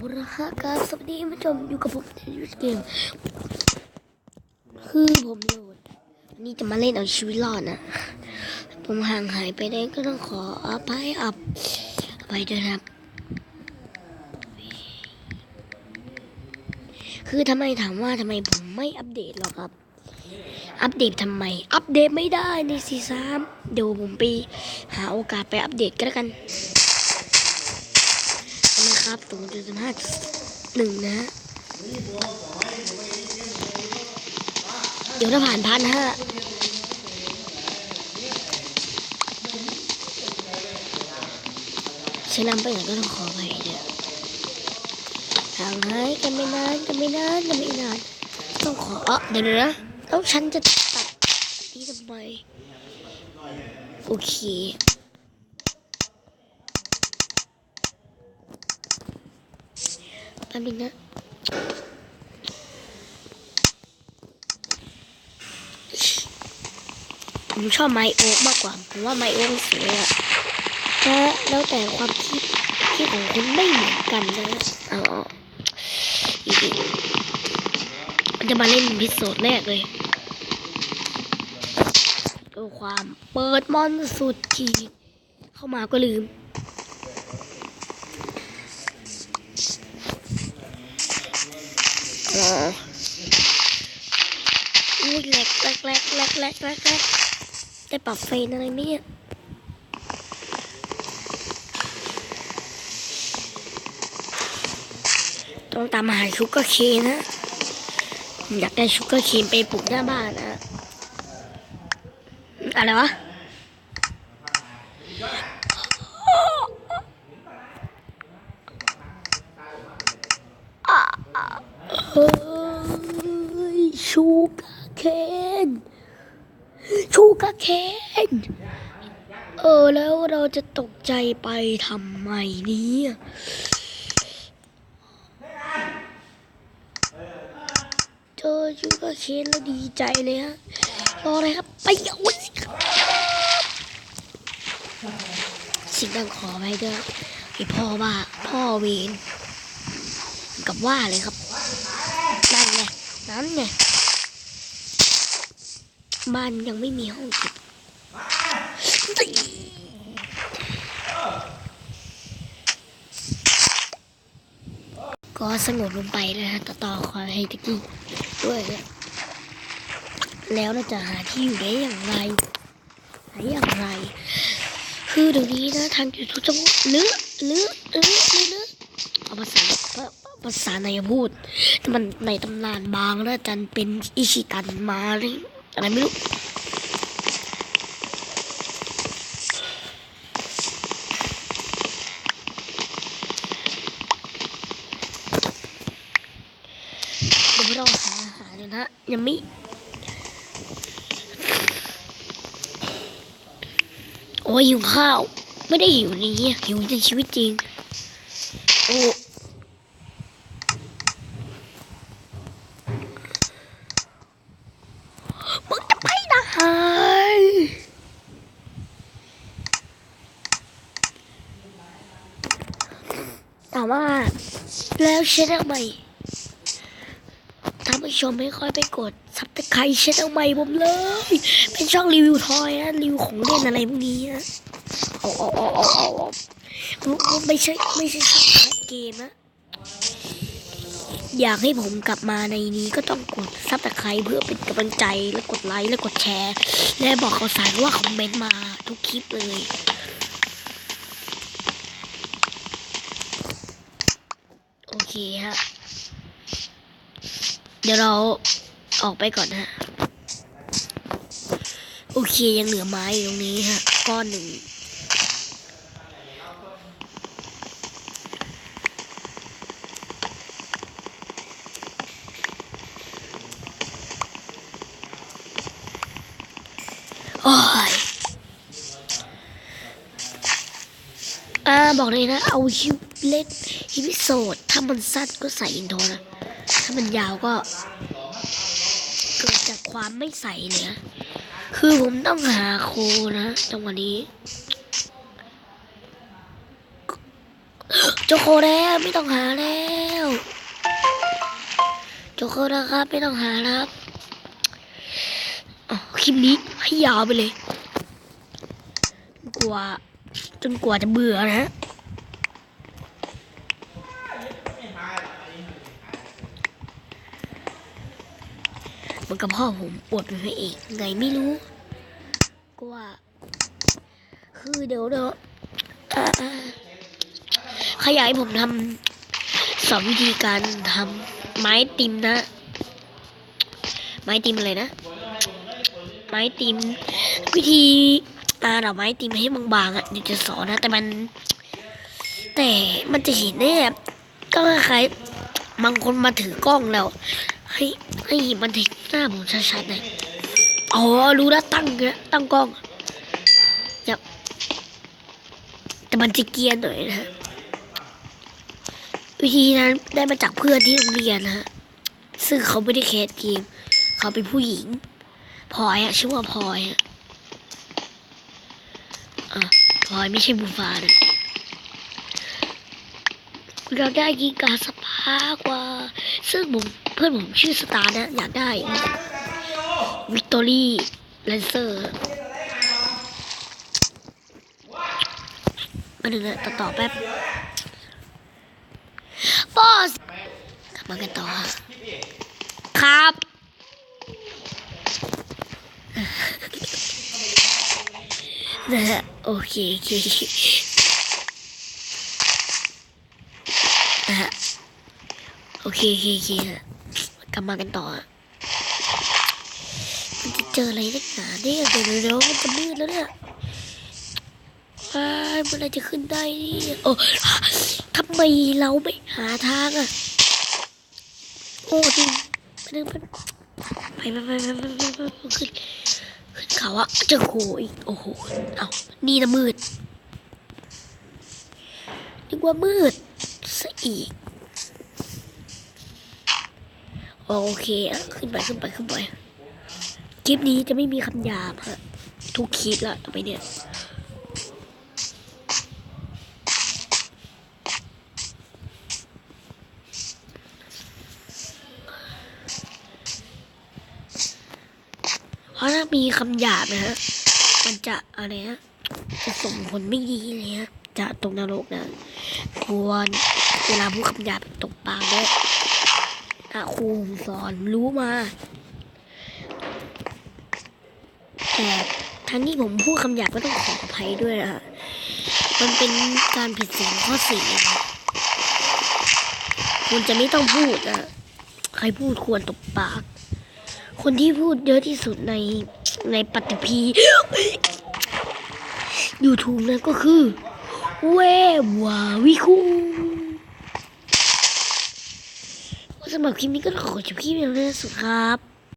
บุรหาการสวัสดีผู้ชมอยู่กับผมในยูเกมคือผมโหลดวันนี้จะมาเล่นเอาชีวิตรอดนะ ผมห่างหายไปได้ก็ต้องขออภัยอับอภัยด้วยครับ คือทำไมถามว่าทำไมผมไม่อัปเดตหรอครับ อัปเดตทำไม อัปเดตไม่ได้ในซีซามเดี๋ยวผมไปหาโอกาสไปอัปเดตก็แล้วกัน นะครับตรงจุดสิบห้าหนึ่งนะ เดี๋ยวถ้าผ่านพันห้าใช้นำไปไหนก็ต้องขอไปเด้อห่างหายกันไม่นานกันไม่นานกันไม่นานต้องขอเออเดี๋ยวนะแล้วฉันจะตัดที่ทำไมโอเค แป๊บนึงนะผมชอบไมโอ๊กมากกว่าผมว่าไมโอ๊กสวยอะนะแล้วแต่ความคิดคิดของคุณไม่เหมือนกันนะอาเออีกมันจะมาเล่นพิโซดแรกเลยก็ความเปิดมอนสุดขีดเข้ามาก็ลืม อ๋ออุ้ยแหลกแหลกแหลกแหลกแหลกแหลกแหลกได้ปรับเฟนอะไรไหมเนี่ยต้องตามหาชุกเกอร์เคนนะ อยากได้ชุกเกอร์เคนไปปลูกหน้าบ้านนะอะไรวะ เฮ้ ยชูกาเคนชูกาเคนเออแล้วเราจะตกใจไปทำไมเนี่ยเจอชูกาเคนแล้วดีใจเลยฮะรอเลยครับ ไปเอาสิครับสิ่งดังขอไปเด้อไอพ่อว่าพ่อเวนกับว่าเลยครับ นั่นไงบ้านยังไม่มีห้องเก็บก็สงบลงไปนะฮะต่อต่อคอยให้ตะกี้ด้วยนะแล้วเราจะหาที่อยู่ได้อย่างไรหาอย่างไร คือเดี๋ยวนี้นะทางยูทูบจะพูดหรือหรือหรือหรือหรือเอาภาษา ภาษาในพูดแต่มันในตำนานบางแล้วจันเป็นอิชิตันมาเลยอะไรไม่รู้เดี๋ยวเราหาหารกันนะยังไม่โอ้ยหิวข้าว ไม่ได้หิวนี้หิวในชีวิตจริง โอ้มึงจะไปไหน แต่ว่าแล้วเช็ดทำไมถ้านผู้ชมไม่ค่อยไปกดซับสไครต์ช่องใหม่ผมเลย เป็นช่องรีวิวทอยนะรีวิวของเล่นอะไรพวกนี้นะเอาเอาเอาเอาเอาไม่ใช่ไม่ใช่ช่องแคสเกมนะอยากให้ผมกลับมาในนี้ก็ต้องกดซับสไครต์เพื่อเป็นกำลังใจและกดไลค์และกดแชร์ และบอกข่าวสารว่าคอมเมนต์มาทุกคลิปเลย โอเคฮะ เดี๋ยวเราออกไปก่อนฮะ โอเคยังเหลือไม้อยู่ตรงนี้ฮะ ก้อนหนึ่งโอ้ย อ่าบอกเลยนะ เอาฮิวเล็กฮิวิโซดถ้ามันสั้นก็ใส่อินโทรนะ ถ้ามันยาวก็ เกิดจากความไม่ใส่เลยนะคือผมต้องหาโคนะจังหวะนี้โจโคแล้วไม่ต้องหาแล้วโจโคนะครับไม่ต้องหาครับคลิปนี้ให้ยาวไปเลยจนกว่า จนกว่าจะเบื่อนะฮะเหมันกับพ่อผมปวดเป็นพระเอกไงไม่รู้ก็ว่า คือเดี๋ยวเดี๋ยวอ่าอ่าขยายผมทำสอนวิธีการทำไม้ติมนะ ไม้ติมอะไรนะ ไม้ติมวิธี อาดอกไม้ติมให้บางๆอะเดี๋ยวจะสอนนะ แต่มัน แต่มันจะเห็นได้แบบก็คล้ายบางคนมาถือกล้องแล้ว ให้ให้มันเห็นหน้าผมชัดๆเลยอ๋อรู้แล้วตั้งนะตั้งกล้องจะแต่มันจะเกียนหน่อยนะฮะวิธีนั้นได้มาจากเพื่อนที่โรงเรียนนะฮะซึ่งเขาไม่ได้แคสเกม เขาเป็นผู้หญิงพลอยอะชื่อว่าพลอยอะ อะพลอยไม่ใช่บูฟานะเราได้กีกาสปากว่า ซึ่งผมเพื่อนผมชื่อสตาร์นะ อยากได้วิกตอรี่แลนเซอร์มาหนึ่งต่อต่อแป๊บบอสมากันต่อครับ นะฮะโอเคโอเคนะฮะโอเคโอเคโอเคกลับมากันต่อจะเจออะไรนักหนาเนี่ยเดี๋ยวเดี๋ยวมันจะมืดแล้วเนี่ยอ้ายมันอะไรจะขึ้นได้เนี่ยโอ้ทำไมเราไม่หาทางอะโอ้จริงไปเดินไปไปไปไปไปไปขึ้น เขาว่าจะโหอีกโอ้โหเอานี่นะมืดนึกว่ามืดซะอีก โอเคขึ้นไปขึ้นไปขึ้นไปคลิปนี้จะไม่มีคำหยาบฮะทุกคลิปละต่อไปเนี่ย เพราะถ้ามีคำหยาบนะฮะ มันจะอะไรนะจะส่งผลไม่ดีเลยฮะ จะตกนรกนะ ควรเวลาพูดคำหยาบตกปากด้วยนะครูสอนรู้มา แต่ทั้งที่ผมพูดคำหยาบก็ต้องขออภัยด้วยนะฮะ มันเป็นการผิดศีลข้อสี่นะคุณจะไม่ต้องพูดนะใครพูดควรตบปาก คนที่พูดเยอะที่สุดในในปฏิพี YouTube นั่นก็คือ เววาวิคุงสำหรับคลิปนี้ก็ขอจบคลิปอย่างนี้สุดครับ